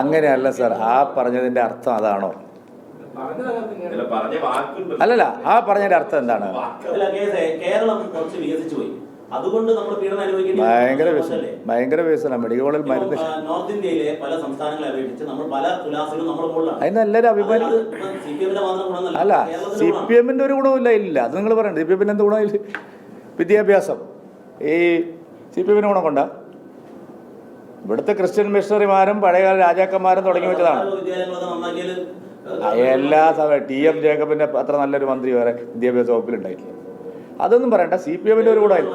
അങ്ങനെയല്ല സർ ആ പറഞ്ഞതിന്റെ അർത്ഥം അതാണോ? അല്ലല്ല ആ പറഞ്ഞതിന്റെ അർത്ഥം എന്താണ്? അതുകൊണ്ട് നമ്മൾ പീഡനം അനുഭവിക്കേണ്ടി ഭയങ്കര? ഭയങ്കര വികസനം. മെഡിക്കൽ കോളേജിൽ മരുന്ന് നോർത്ത് ഇന്ത്യയിലെ പല സംസ്ഥാനങ്ങളെ അപേക്ഷിച്ച് നമ്മൾ പല തുലാസിലും നമ്മൾ അതിന് എല്ലാവരും അഭിമാനി. അല്ല സി പി എമ്മിന്റെ ഒരു ഗുണമില്ല ഇല്ല. അത് നിങ്ങൾ പറയണ്ട. സി പി എമ്മിന് എന്ത് ഗുണമില്ല വിദ്യാഭ്യാസം. ഈ സി പി എമ്മിന് ഗുണം കൊണ്ടാ ഇവിടുത്തെ ക്രിസ്ത്യൻ മിഷണറിമാരും പഴയകാല രാജാക്കന്മാരും തുടങ്ങി വെച്ചതാണ്. എല്ലാ സമയം ടി എം ജേക്കബിന്റെ അത്ര നല്ലൊരു മന്ത്രി വരെ വിദ്യാഭ്യാസ വകുപ്പിൽ ഉണ്ടായിട്ടില്ല. അതൊന്നും പറയണ്ട സി പി എമ്മിന്റെ ഒരു ഗുണമില്ല.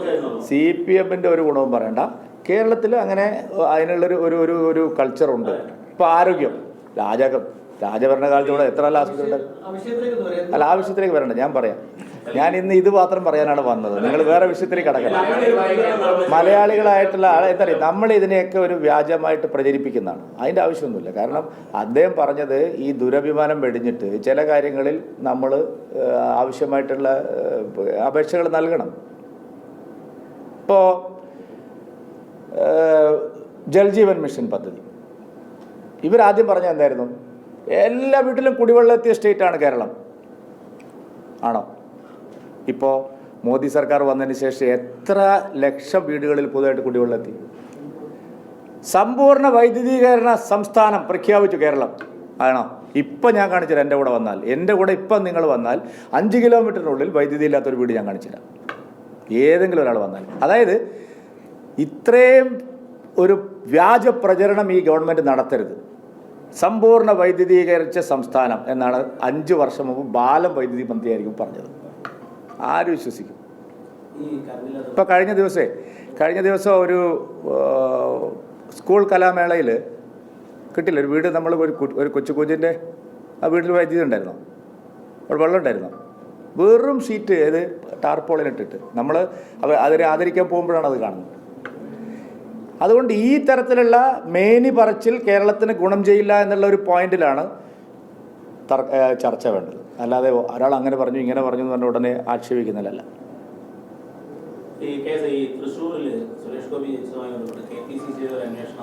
സി പി എമ്മിന്റെ ഒരു ഗുണവും പറയണ്ട. കേരളത്തിൽ അങ്ങനെ അതിനുള്ളൊരു ഒരു ഒരു ഒരു കൾച്ചറുണ്ട് ഇപ്പൊ ആരോഗ്യം. രാജാക്കം രാജഭരണകാലത്ത് ഇവിടെ എത്ര നല്ല ആശുപത്രി ഉണ്ട്. അല്ല ആവശ്യത്തിലേക്ക് വരണ്ട ഞാൻ പറയാം. ഞാൻ ഇന്ന് ഇത് മാത്രം പറയാനാണ് വന്നത്. നിങ്ങൾ വേറെ വിഷയത്തിലേക്ക് കടക്കണം മലയാളികളായിട്ടുള്ള ആളെ എന്താ പറയുക നമ്മൾ ഇതിനെയൊക്കെ ഒരു വ്യാജമായിട്ട് പ്രചരിപ്പിക്കുന്നതാണ്. അതിന്റെ ആവശ്യമൊന്നുമില്ല. കാരണം അദ്ദേഹം പറഞ്ഞത് ഈ ദുരഭിമാനം വെടിഞ്ഞിട്ട് ചില കാര്യങ്ങളിൽ നമ്മൾ ആവശ്യമായിട്ടുള്ള അപേക്ഷകൾ നൽകണം. ഇപ്പോൾ ജൽജീവൻ മിഷൻ പദ്ധതി. ഇവരാദ്യം പറഞ്ഞ എന്തായിരുന്നു? എല്ലാ വീട്ടിലും കുടിവെള്ളം എത്തിയ സ്റ്റേറ്റാണ് കേരളം. ആണോ? ഇപ്പോൾ മോദി സർക്കാർ വന്നതിന് ശേഷം എത്ര ലക്ഷം വീടുകളിൽ പുതുതായിട്ട് കുടിവെള്ളം എത്തി സമ്പൂർണ വൈദ്യുതീകരണ സംസ്ഥാനം പ്രഖ്യാപിച്ചു കേരളം. ആണോ? ഇപ്പം ഞാൻ കാണിച്ചുതരാം എന്റെ കൂടെ വന്നാൽ. എന്റെ കൂടെ ഇപ്പം നിങ്ങൾ വന്നാൽ അഞ്ച് കിലോമീറ്ററിനുള്ളിൽ വൈദ്യുതി ഇല്ലാത്തൊരു വീട് ഞാൻ കാണിച്ചുതരാം. ഏതെങ്കിലും ഒരാൾ വന്നാൽ. അതായത് ഇത്രയും ഒരു വ്യാജ പ്രചരണം ഈ ഗവൺമെന്റ് നടത്തരുത്. സമ്പൂർണ വൈദ്യുതീകരിച്ച സംസ്ഥാനം എന്നാണ് അഞ്ച് വർഷം മുമ്പ് ബാലം വൈദ്യുതി മന്ത്രിയായിരിക്കും പറഞ്ഞത്. ആര് വിശ്വസിക്കും? ഈ ഇപ്പോൾ കഴിഞ്ഞ ദിവസേ കഴിഞ്ഞ ദിവസം ഒരു സ്കൂൾ കലാമേളയിൽ കിട്ടില്ല ഒരു വീട് നമ്മൾ ഒരു ഒരു കൊച്ചു കുഞ്ഞിന്റെ ആ വീട്ടിൽ വൈദ്യുതി ഉണ്ടായിരുന്നു അവിടെ വെള്ളം ഉണ്ടായിരുന്നു വെറും ഷീറ്റ് ഏത്? ടാർപോളിനിട്ടിട്ട്. നമ്മൾ അതിനെ ആദരിക്കാൻ പോകുമ്പോഴാണ് അത് കാണുന്നത്. അതുകൊണ്ട് ഈ തരത്തിലുള്ള മേനി പറച്ചിൽ കേരളത്തിന് ഗുണം ചെയ്യില്ല എന്നുള്ള ഒരു പോയിന്റിലാണ് ചർച്ച വേണ്ടത്. അല്ലാതെ ഒരാൾ അങ്ങനെ പറഞ്ഞു ഇങ്ങനെ പറഞ്ഞു എന്ന് പറഞ്ഞ ഉടനെ ആക്ഷേപിക്കുന്നതല്ല. ഈ ഒരു അന്വേഷണ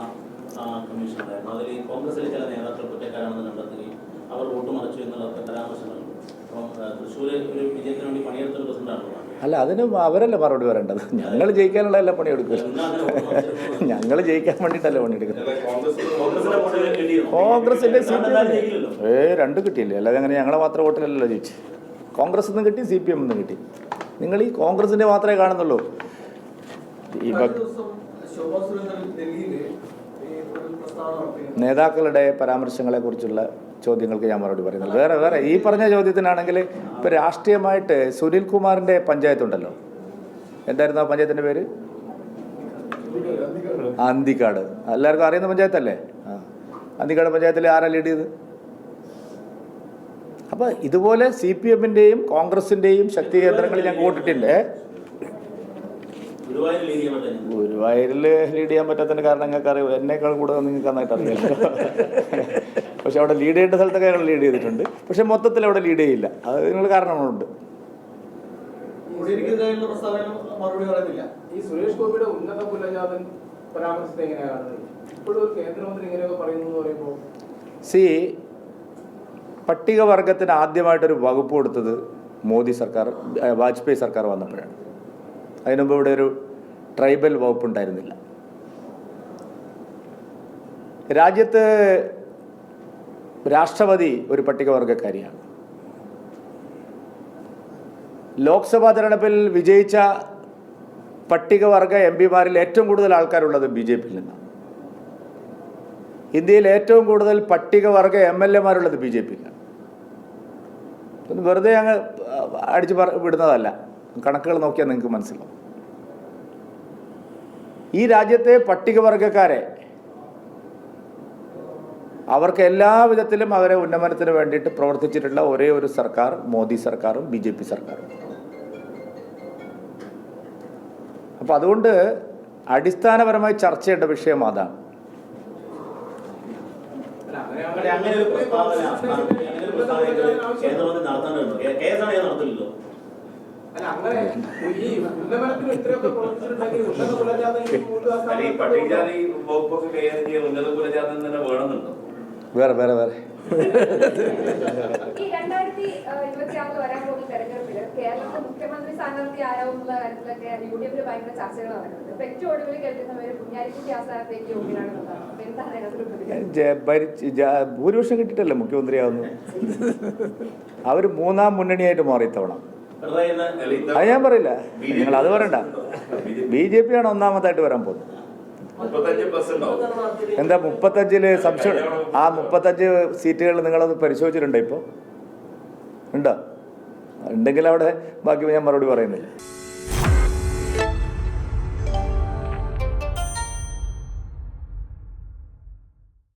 കമ്മീഷൻ ഉണ്ടായിരുന്നു. അതിൽ അവർ വോട്ട് മറിച്ചു എന്നുള്ള പരാമർശങ്ങൾ അപ്പം തൃശ്ശൂർ ഒരു വിജയത്തിന് വേണ്ടി പണിയെടുത്തൊരു പ്രസിഡന്റാണല്ലോ. അല്ല അതിന് അവരല്ല മറുപടി പറയേണ്ടത്? ഞങ്ങൾ ജയിക്കാനുള്ള എല്ലാ പണിയെടുക്കും എന്നാ അങ്ങനെ വോട്ട് മറിച്ചിരുന്നു? ഞങ്ങൾ ജയിക്കാൻ വേണ്ടിയിട്ടല്ല പണിയെടുക്കുന്നത് കോൺഗ്രസിന്റെ സീറ്റ് ഏ രണ്ട് കിട്ടിയില്ലേ? അല്ലാതെ അങ്ങനെ ഞങ്ങളെ മാത്രം വോട്ടിലല്ലല്ലോ ജയിച്ചു. കോൺഗ്രസ് നിന്ന് കിട്ടി സി പി എം നിന്ന് കിട്ടി. നിങ്ങൾ ഈ കോൺഗ്രസിന്റെ മാത്രമേ കാണുന്നുള്ളൂ. നേതാക്കളുടെ പരാമർശങ്ങളെ കുറിച്ചുള്ള ചോദ്യങ്ങൾക്ക് ഞാൻ മറുപടി പറയുന്നത്. വേറെ വേറെ ഈ പറഞ്ഞ ചോദ്യത്തിനാണെങ്കിൽ ഇപ്പൊ രാഷ്ട്രീയമായിട്ട് സുനിൽ കുമാറിന്റെ പഞ്ചായത്ത് ഉണ്ടല്ലോ. എന്തായിരുന്നു ആ പഞ്ചായത്തിന്റെ പേര്? അന്തിക്കാട്. എല്ലാവർക്കും അറിയുന്ന പഞ്ചായത്തല്ലേ? ആ. അന്തിക്കാട് പഞ്ചായത്തിൽ ആരാ ലീഡ് ചെയ്ത് അപ്പൊ ഇതുപോലെ സി പി എമ്മിന്റെയും കോൺഗ്രസിന്റെയും ശക്തി കേന്ദ്രങ്ങൾ ഞാൻ കൂട്ടിട്ടുണ്ട് പറ്റാഞ്ഞത്. ഗുരുവായൂരിൽ ലീഡ് ചെയ്യാൻ പറ്റാത്തതിന് കാരണം നിങ്ങൾക്ക് അറിയാം. എന്നേക്കാൾ കൂടുതൽ നിങ്ങൾക്ക് നന്നായിട്ട് അറിയാമല്ലോ പക്ഷെ അവിടെ ലീഡ് ചെയ്യേണ്ട സ്ഥലത്തൊക്കെ ഞങ്ങൾ ലീഡ് ചെയ്തിട്ടുണ്ട്. പക്ഷെ മൊത്തത്തിൽ അവിടെ ലീഡ് ചെയ്യില്ല. അത് നിങ്ങൾ കാരണങ്ങളുണ്ട്. ഈ സുരേഷ് ഗോപിയുടെ ഉന്നത കുലജാതൻ പരാമർശത്തെ എങ്ങനെയാണ് കാണുന്നത്? ഇപ്പോഴും ഒരു കേന്ദ്രമന്ത്രി ഇങ്ങനെയൊക്കെ പറയുന്നു പറയുമ്പോൾ സി പട്ടികവർഗത്തിന് ആദ്യമായിട്ടൊരു വകുപ്പ് കൊടുത്തത് മോദി സർക്കാർ വാജ്പേയി സർക്കാർ വന്നപ്പോഴാണ്. അതിനുമുമ്പ് ഇവിടെ ഒരു ട്രൈബൽ വകുപ്പ് ഉണ്ടായിരുന്നില്ല. രാജ്യത്ത് രാഷ്ട്രപതി ഒരു പട്ടികവർഗക്കാരിയാണ് ലോക്സഭാ തെരഞ്ഞെടുപ്പിൽ വിജയിച്ച പട്ടികവർഗ എം പിമാരിൽ ഏറ്റവും കൂടുതൽ ആൾക്കാരുള്ളത് ബി ജെ പിയിൽ നിന്നാണ്. ഇന്ത്യയിൽ ഏറ്റവും കൂടുതൽ പട്ടികവർഗ എം എൽ എമാരുള്ളത് ബി ജെ പിയിലാണ് വെറുതെ അങ്ങ് അടിച്ച് പറ വിടുന്നതല്ല. കണക്കുകൾ നോക്കിയാൽ നിങ്ങൾക്ക് മനസ്സിലാവും. ഈ രാജ്യത്തെ പട്ടികവർഗക്കാരെ അവർക്ക് എല്ലാ വിധത്തിലും അവരെ ഉന്നമനത്തിന് വേണ്ടിയിട്ട് പ്രവർത്തിച്ചിട്ടുള്ള ഒരേ ഒരു സർക്കാർ മോദി സർക്കാരും ബി ജെ പി സർക്കാരും. അപ്പം അതുകൊണ്ട് അടിസ്ഥാനപരമായി ചർച്ച ചെയ്യേണ്ട വിഷയം അതാണ്. ഉന്നത കുലജാതൻ തന്നെ വേണമെന്നുണ്ടോ? വേറെ വേറെ വേറെ. ഭൂരിപക്ഷം കിട്ടിയിട്ടല്ലേ മുഖ്യമന്ത്രിയാവുന്നു? അവർ മൂന്നാം മുന്നണിയായിട്ട് മാറി ഇത്തവണ. അത് ഞാൻ പറയില്ല. നിങ്ങൾ അത് പറയണ്ട. ബി ജെ പി ആണ് ഒന്നാമതായിട്ട് വരാൻ പോകുന്നത്. എന്താ മുപ്പത്തഞ്ചിൽ സംശയം? ആ മുപ്പത്തഞ്ച് സീറ്റുകൾ നിങ്ങളത് പരിശോധിച്ചിട്ടുണ്ടോ ഇപ്പോൾ ഉണ്ടോ? ഉണ്ടെങ്കിൽ അവിടെ ബാക്കി ഞാൻ മറുപടി പറയുന്നില്ല.